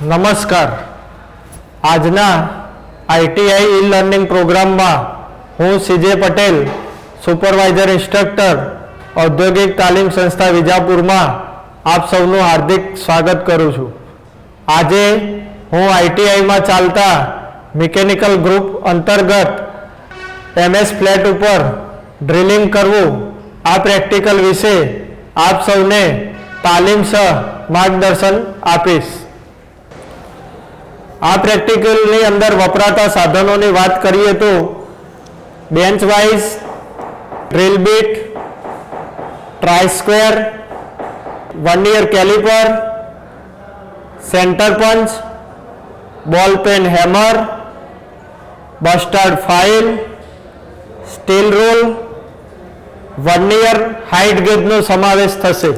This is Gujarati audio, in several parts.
નમસ્કાર. આજના આઈટીઆઈ ઈ લર્નિંગ પ્રોગ્રામમાં હું સીજે પટેલ, સુપરવાઇઝર ઇન્સ્ટ્રક્ટર, ઔદ્યોગિક તાલીમ સંસ્થા વિજાપુરમાં આપ સૌનું હાર્દિક સ્વાગત કરું છું. આજે હું આઈટીઆઈમાં ચાલતા મિકેનિકલ ગ્રુપ અંતર્ગત એમએસ ફ્લેટ ઉપર ડ્રિલિંગ કરવું, આ પ્રેક્ટિકલ વિશે આપ સૌને તાલીમ સહ માર્ગદર્શન આપીશ. આ પ્રેક્ટિકલની અંદર વપરાતા સાધનોની વાત કરીએ તો bench vice, drill bit, try square vernier calliper, centre punch, ball peen hammer, bastard file, steel rule vernier height ગેજનો સમાવેશ થશે.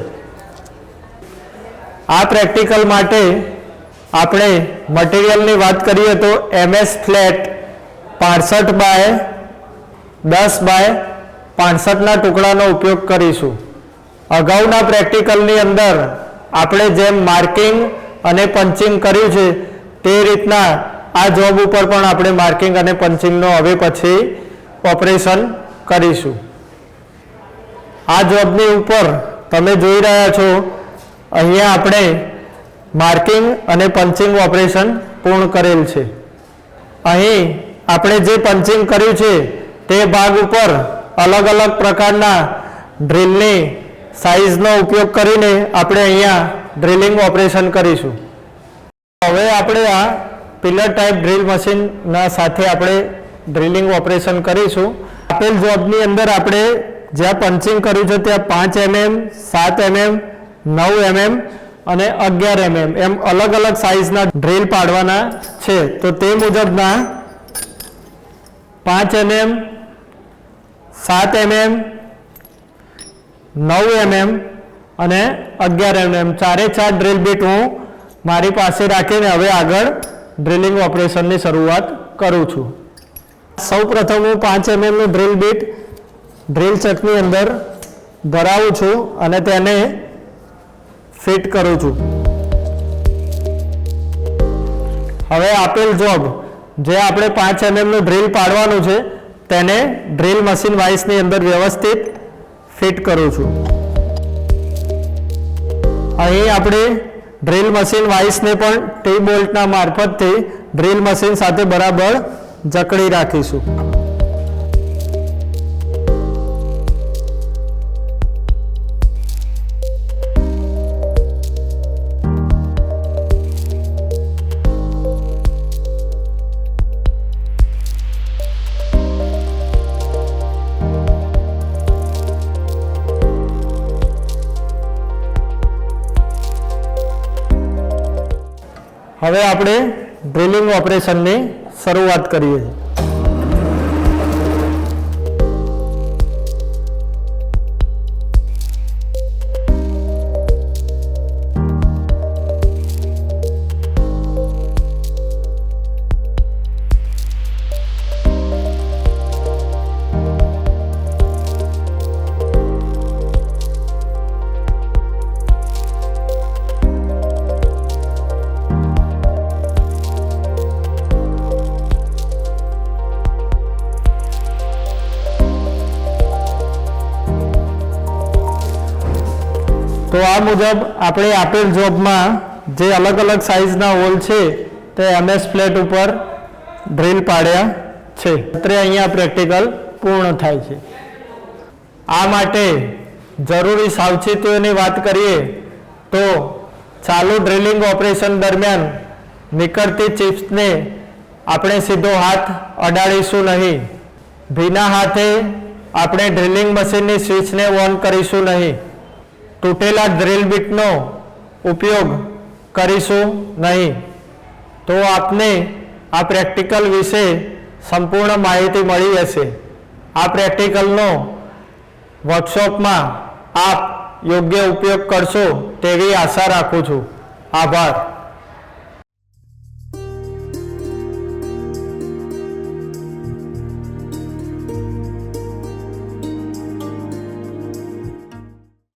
આ પ્રેક્ટિકલ માટે આપણે મટીરિયલની વાત કરીએ તો એમએસ ફ્લેટ પાસઠ બાય દસ બાય પાસઠના ટુકડાનો ઉપયોગ કરીશું. અગાઉના પ્રેક્ટિકલની અંદર આપણે જેમ માર્કિંગ અને પંચિંગ કર્યું છે, તે રીતના આ જોબ ઉપર પણ આપણે માર્કિંગ અને પંચિંગનો હવે પછી ઓપરેશન કરીશું. આ જોબની ઉપર તમે જોઈ રહ્યા છો, અહીંયા આપણે માર્કિંગ અને પંચિંગ ઓપરેશન પૂર્ણ કરેલ છે. અહીં આપણે જે પંચિંગ કર્યું છે, તે ભાગ ઉપર અલગ અલગ પ્રકારના ડ્રિલની સાઇઝનો ઉપયોગ કરીને આપણે અહીંયા ડ્રિલિંગ ઓપરેશન કરીશું. હવે આપણે આ પિલર ટાઈપ ડ્રિલ મશીનના સાથે આપણે ડ્રિલિંગ ઓપરેશન કરીશું. આપેલ જોબની અંદર આપણે જ્યાં પંચિંગ કર્યું છે, ત્યાં પાંચ એમએમ, સાત એમએમ, નવ એમએમ અને અગિયાર એમએમ એમ અલગ અલગ સાઇઝના ડ્રિલ પાડવાના છે. તો તે મુજબના પાંચ એમએમ સાત એમએમ નવ એમએમ અને અગિયાર એમએમ ચારે ચાર ડ્રિલ બીટ હું મારી પાસે રાખીને હવે આગળ ડ્રિલિંગ ઓપરેશનની શરૂઆત કરું છું. સૌ પ્રથમ હું પાંચ એમએમનું ડ્રિલ બીટ ડ્રિલ ચકની અંદર ધરાવું છું અને તેને ફિટ કરું છું. હવે આપેલ જોબ જે આપણે પાંચ એમએમનું ડ્રિલ પાડવાનું છે, તેને ડ્રિલ મશીન વાઇસની અંદર વ્યવસ્થિત ફિટ કરું છું. અહીં આપણે ડ્રિલ મશીન વાઇસને પણ ટી બોલ્ટના મારફતથી ડ્રિલ મશીન સાથે બરાબર જકડી રાખીશું. હવે આપણે ડ્રિલિંગ ઓપરેશનની શરૂઆત કરીએ. છીએ તો આ મુજબ આપણે આપેલ જોબમાં જે અલગ અલગ સાઇઝના હોલ છે, તે એમએસ ફ્લેટ ઉપર ડ્રીલ પાડ્યા છે. અત્રે અહીંયા પ્રેક્ટિકલ પૂર્ણ થાય છે. આ માટે જરૂરી સાવચેતીઓની વાત કરીએ, તો ચાલુ ડ્રિલિંગ ઓપરેશન દરમિયાન નીકળતી ચિપ્સને આપણે સીધો હાથ અડાડીશું નહીં. ભીના હાથે આપણે ડ્રિલિંગ મશીનની સ્વિચને ઓન કરીશું નહીં. તૂટેલા ડ્રિલ બીટનો ઉપયોગ કરીશું નહીં. તો આપને આ પ્રેક્ટિકલ વિશે સંપૂર્ણ માહિતી મળી જશે આ પ્રેક્ટિકલનો વર્કશોપમાં આપ યોગ્ય ઉપયોગ કરશો તેવી આશા રાખું છું. આભાર.